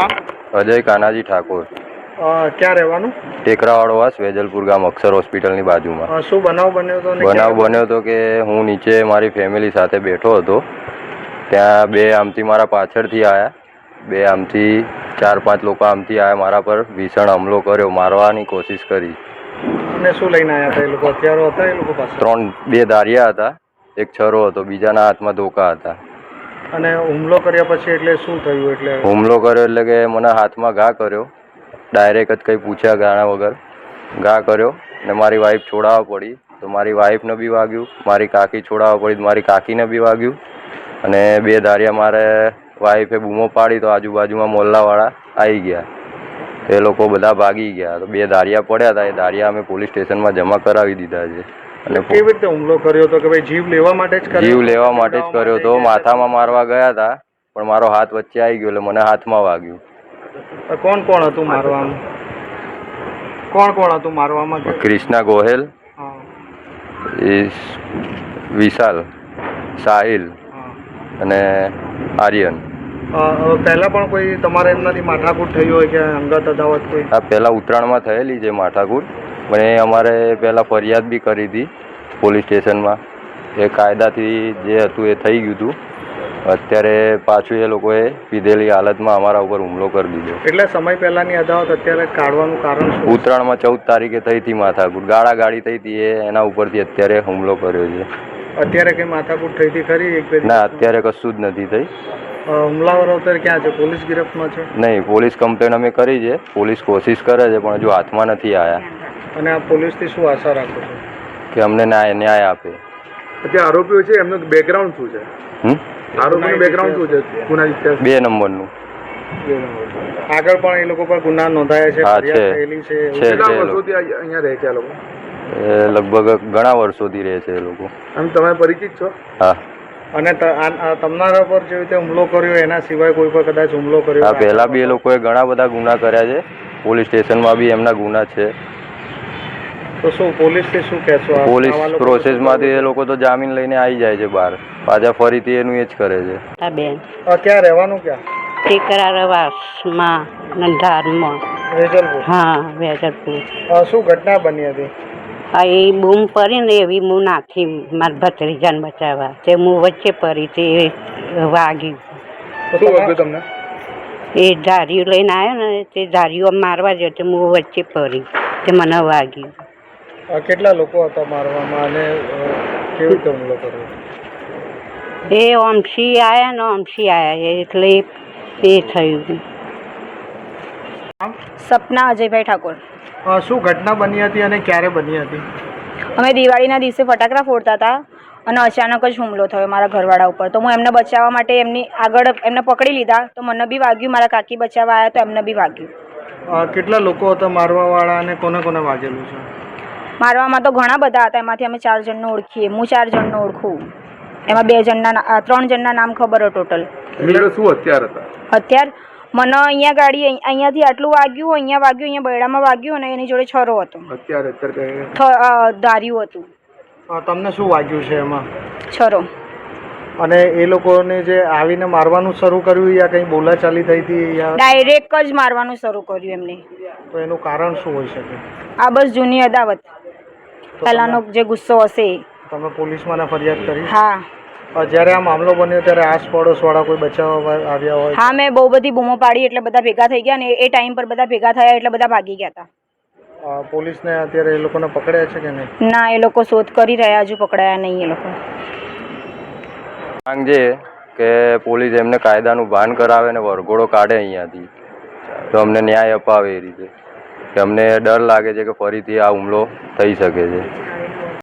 નામ? અજય કાનાજી ઠાકોર. ક્યાં રહેવાનું? ટેકરાવાળો વાસ વેજલપુર ગામ અક્ષર હોસ્પિટલની બાજુમાં. શું બનાવ બન્યો હતો બનાવ બન્યો હતો કે હું નીચે મારી ફેમિલી સાથે બેઠો હતો. ત્યાં બે આમથી મારા પાછળથી આવ્યા બે આમથી ચાર પાંચ લોકો આમથી આવ્યા મારા પર ભીષણ હુમલો કર્યો મારવાની કોશિશ કરી. અને શું લઈને આવ્યા હતા એ લોકો? હથિયારો હતા એ લોકો પાસે? ત્રણ બે દારિયા હતા. એક છરો હતો બીજાના હાથમાં ધોકા હતા. અને હુમલો કર્યા પછી એટલે શું થયું એટલે? હુમલો કર્યો એટલે કે મને હાથમાં ઘા કર્યો. ડાયરેક્ટ જ કંઈ પૂછ્યા ગાણા વગર. ઘા કર્યો ને મારી વાઈફ છોડાવવા પડી. તો મારી વાઈફને બી વાગ્યું, મારી કાકી છોડાવવા પડી મારી કાકીને બી વાગ્યું. અને બે ધારિયા મારે વાઈફે બૂમો પાડી તો આજુબાજુમાં મોલ્લાવાળા આવી ગયા. એ લોકો બધા ભાગી ગયા. તો બે ધારિયા પડ્યા હતા. એ ધારિયા અમે પોલીસ સ્ટેશનમાં જમા કરાવી દીધા છે. અને કેવી રીતે હુમલો કર્યો હતો કે ભાઈ જીવ લેવા માટે જ કર્યો? જીવ લેવા માટે જ કર્યો તો માથામાં મારવા ગયા હતા પણ મારો હાથ વચ્ચે આવી ગયો એટલે મને હાથમાં વાગ્યું. કોણ કોણ હતું મારવામાં? કોણ કોણ હતું મારવામાં ક્રિષ્ના ગોહેલ વિશાલ સાહિલ અને આર્યન. પહેલા પણ કોઈ તમારે એમનાથી માથાકૂટ થઈ હોય કે અંગત અદાવત કોઈ? આ પહેલાં ઉત્તરાયણમાં થયેલી છે માથાકૂટ. પણ એ અમારે પહેલાં ફરિયાદ બી કરી હતી પોલીસ સ્ટેશનમાં. એ કાયદાથી જે હતું એ થઈ ગયું હતું. અત્યારે પાછું એ લોકોએ પીધેલી હાલતમાં અમારા ઉપર હુમલો કરી દીધો. એટલે સમય પહેલાની અદાવત અત્યારે કાઢવાનું કારણ શું? ઉત્તરાયણમાં ચૌદ તારીખે થઈ હતી માથાકૂટ. ગાળા ગાડી થઈ હતી એ એના ઉપરથી અત્યારે હુમલો કર્યો છે. અત્યારે કંઈ માથાકૂટ થઈ હતી ખરી એક ના અત્યારે કશું જ નથી થઈ. હુમલાવરો અત્યારે ક્યાં છે? પોલીસ ગિરફ્તમાં છે? નહીં પોલીસ કમ્પ્લેન અમે કરી છે. પોલીસ કોશિશ કરે છે પણ હજુ હાથમાં નથી આવ્યા અને આ પોલીસથી શું આશા રાખો છો? કે અમને ન્યાય ન્યાય આપે. જે આરોપીઓ છે એમનું બેકગ્રાઉન્ડ શું છે? હમ? આરોપીનું બેકગ્રાઉન્ડ શું છે? ગુના ઇતિહાસ? બે નંબરનું. આગળ પણ એ લોકો પર ગુના નોંધાયા છે છે. છે એવું છે. છે? કેટલા વર્ષોથી અહીંયા રહે છે આ લોકો? લગભગ ઘણા વર્ષોથી રહે છે એ લોકો. આમ તમે પરિચિત છો? હા. અને તમારા પર જે રીતે હુમલો કર્યો એના સિવાય કોઈ પર કદાચ હુમલો કર્યો આ પહેલાં બી એ લોકોએ ઘણા બધા ગુના કર્યા છે. પોલીસ સ્ટેશનમાં બી એમના ગુના છે. તો શું પોલીસથી શું કહેશો? પોલીસ પ્રોસેસમાંથી એ લોકો તો જામીન લઈને આવી જાય છે બહાર. પાછા ફરીથી એનું એ જ કરે છે. હા બેન. ક્યાં રહેવાનું ક્યાં? ટીકરા રવાસમાં નંધારમાં. વેજલપુર. હા વેજલપુર. શું ઘટના બની હતી? એ બૂમ પડી ને એવી હું નાખી મારા ભત્રીજાને બચાવવા. તે હું વચ્ચે પડી તે વાગ્યું તમને? એ ધારીઓ લઈને આવ્યો ને તે ધારીઓ મારવા ગયો તે હું વચ્ચે પડી. તે મને વાગ્યું. કેટલા લોકો હતા મારવામાં અને કેવી રીતે હુમલો કર્યો? એ ઓમસી આવ્યા ને ઓમસી આવ્યા એટલે એ થયું. સપના અજયભાઈ ઠાકોર. શું ઘટના બની હતી અને ક્યારે બની હતી? અમે દિવાળીના દિવસે ફટાકડા ફોડતા હતા અને અચાનક જ હુમલો થયો મારા ઘરવાળા ઉપર. તો હું એમને બચાવવા માટે એમની આગળ એમને પકડી લીધા. તો મને બી વાગ્યું મારા કાકી બચાવવા આવ્યા તો એમને બી વાગ્યું. કેટલા લોકો હતા મારવાવાળા અને કોને કોને વાગેલું છે? મારવામાં તો ઘણા બધા હતા. એમાંથી અમે ચાર જણને ઓળખીએ. હું ચાર જણને ઓળખું. એમાં બે જણના ત્રણ જણના નામ ખબર હોય ટોટલ. શું હથિયાર હતા? અત્યાર મને અહીંયા ગાડી અહીં- અહીંયાથી આટલું વાગ્યું અહીંયા વાગ્યું અહીંયા બૈડામાં વાગ્યું અને એની જોડે છરો હતો. અત્યારે અત્યારે ધાર્યું હતું. તમને શું વાગ્યું છે એમાં? છરો. અને એ લોકોને જે આવીને મારવાનું શરૂ કર્યું યા કંઈ બોલાચાલી થઈ હતી યા? ડાયરેક્ટ જ મારવાનું શરૂ કર્યું એમને. તો એનું કારણ શું હોઈ શકે? આ બસ જૂની અદાવત. પહેલાંનો જે ગુસ્સો હશે. તમે પોલીસમાં ફરિયાદ કરી? હા. જ્યારે આ મામલો બન્યો ત્યારે આસ પડોશવાળા કોઈ બચાવવા આવ્યા હોય? હા મેં બહુ બધી બૂમો પાડી એટલે બધા ભેગા થઈ ગયા ને એ ટાઈમ પર બધા ભેગા થયા એટલે બધા ભાગી ગયા હતા. પોલીસ પોલીસને અત્યારે એ લોકોને પકડ્યા છે કે નહીં? ના એ લોકો શોધ કરી રહ્યા હજુ પકડાયા નહીં એ લોકો. માંગ છે કે પોલીસ એમને કાયદાનું ભાન કરાવે ને વરઘોડો કાઢે અહીંયાથી. તો અમને ન્યાય અપાવે એ રીતે. કે અમને ડર લાગે છે કે ફરીથી આ હુમલો થઈ શકે છે.